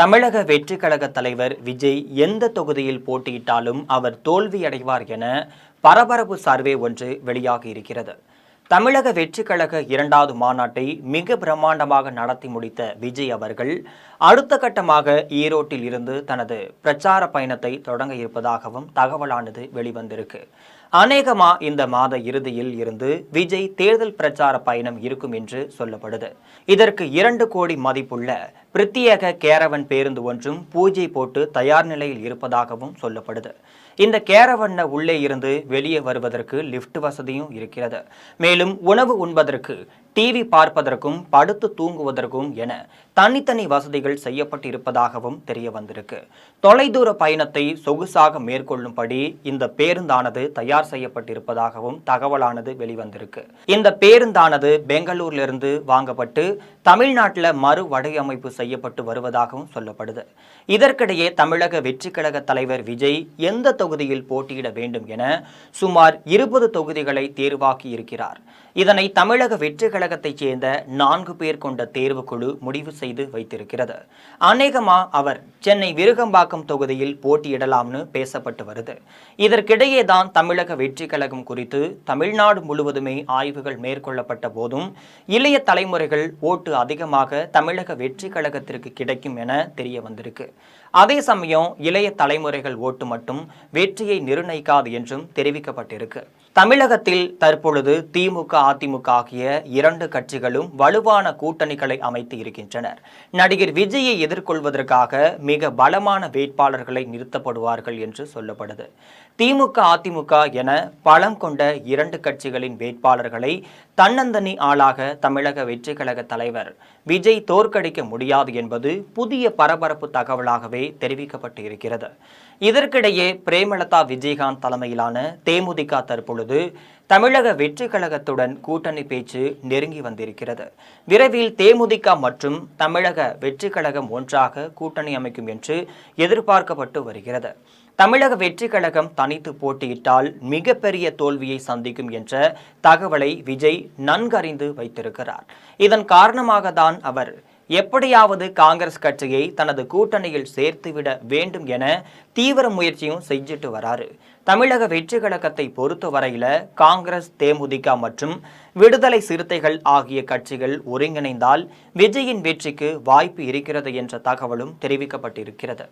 தமிழக வெற்றி கழக தலைவர் விஜய் எந்த தொகுதியில் போட்டியிட்டாலும் அவர் தோல்வியடைவார் என பரபரப்பு சர்வே ஒன்று வெளியாகி இருக்கிறது. தமிழக வெற்றி கழக இரண்டாவது மாநாட்டை மிக பிரம்மாண்டமாக நடத்தி முடித்த விஜய் அவர்கள் அடுத்த கட்டமாக ஈரோட்டில் இருந்து தனது பிரச்சார பயணத்தை தொடங்க இருப்பதாகவும் தகவலானது வெளிவந்திருக்கு. அநேகமா இந்த மாத இறுதியில் இருந்து விஜய் தேர்தல் பிரச்சார பயணம் இருக்கும் என்று சொல்லப்படுது. இதற்கு இரண்டு கோடி மதிப்புள்ள பிரத்யேக கேரவன் பேருந்து ஒன்றும் பூஜை போட்டு தயார் நிலையில் இருப்பதாகவும் சொல்லப்படுது. இந்த கேரவன்ன உள்ளே இருந்து வெளியே வருவதற்கு லிஃப்ட் வசதியும் இருக்கிறது. மேலும் உணவு உண்பதற்கு டிவி பார்ப்பதற்கும் படுத்து தூங்குவதற்கும் என தனித்தனி வசதிகள் செய்யப்பட்டு இருப்பதாகவும் தெரிய வந்திருக்கு தொலைதூர பயணத்தை சொகுசாக மேற்கொள்ளும்படி இந்த பேருந்தானது தயார் செய்யப்பட்டிருப்பதாகவும் தகவலானது வெளிவந்திருக்கு. இந்த பேருந்தானது பெங்களூரிலிருந்து வாங்கப்பட்டு தமிழ்நாட்டில் மறு வடிவமைப்பு செய்யப்பட்டு வருவதாகவும் சொல்லப்படுது. இதற்கிடையே தமிழக வெற்றி கழக தலைவர் விஜய் எந்த தொகுதியில் போட்டியிட வேண்டும் என சுமார் இருபது தொகுதிகளை தேர்வாக்கி இருக்கிறார். இதனை தமிழக வெற்றி கழகத்தைச் சேர்ந்த நான்கு பேர் கொண்ட தேர்வுக்குழு முடிவு செய்து வைத்திருக்கிறது. அநேகமா அவர் சென்னை விருகம்பாக்கம் தொகுதியில் போட்டியிடலாம்னு பேசப்பட்டு வருது. இதற்கிடையே தான் தமிழக வெற்றி கழகம் குறித்து தமிழ்நாடு முழுவதுமே ஆய்வுகள் மேற்கொள்ளப்பட்ட போதும் இளைய தலைமுறைகள் ஓட்டு அதிகமாக தமிழக வெற்றி கழக கழகத்திற்கு கிடைக்கும் என தெரிய வந்திருக்கு அதே சமயம் இளைய தலைமுறைகள் ஓட்டு மட்டும் வெற்றியை நிர்ணயிக்காது என்றும் தெரிவிக்கப்பட்டிருக்கு. தமிழகத்தில் தற்பொழுது திமுக அதிமுக ஆகிய இரண்டு கட்சிகளும் வலுவான கூட்டணிகளை அமைத்து இருக்கின்றனர். நடிகர் விஜயை எதிர்கொள்வதற்காக மிக பலமான வேட்பாளர்களை நிறுத்தப்படுவார்கள் என்று சொல்லப்படுது. திமுக அதிமுக என பலம் கொண்ட இரண்டு கட்சிகளின் வேட்பாளர்களை தன்னந்தனி ஆளாக தமிழக வெற்றி கழக தலைவர் விஜய் தோற்கடிக்க முடியாது என்பது புதிய பரபரப்பு தகவலாகவே தெரிவிக்கப்பட்டு இருக்கிறது இதற்கிடையே பிரேமலதா விஜயகாந்த் தலைமையிலான தேமுதிக தற்பொழுது தமிழக வெற்றி கழகத்துடன் கூட்டணி பேச்சு நெருங்கி வந்திருக்கிறது. விரைவில் தேமுதிக மற்றும் தமிழக வெற்றி கழகம் ஒன்றாக கூட்டணி அமைக்கும் என்று எதிர்பார்க்கப்பட்டு வருகிறது. தமிழக வெற்றி கழகம் தனித்து போட்டியிட்டால் மிகப்பெரிய தோல்வியை சந்திக்கும் என்ற தகவலை விஜய் நன்கறிந்து வைத்திருக்கிறார். இதன் காரணமாக தான் அவர் எப்படியாவது காங்கிரஸ் கட்சியை தனது கூட்டணியில் சேர்த்துவிட வேண்டும் என தீவிர முயற்சியும் செஞ்சுட்டு வராரு. தமிழக வெற்றி கழகத்தை பொறுத்தவரையில காங்கிரஸ் தேமுதிக மற்றும் விடுதலை சிறுத்தைகள் ஆகிய கட்சிகள் ஒருங்கிணைந்தால் விஜயின் வெற்றிக்கு வாய்ப்பு இருக்கிறது என்ற தகவலும் தெரிவிக்கப்பட்டிருக்கிறது.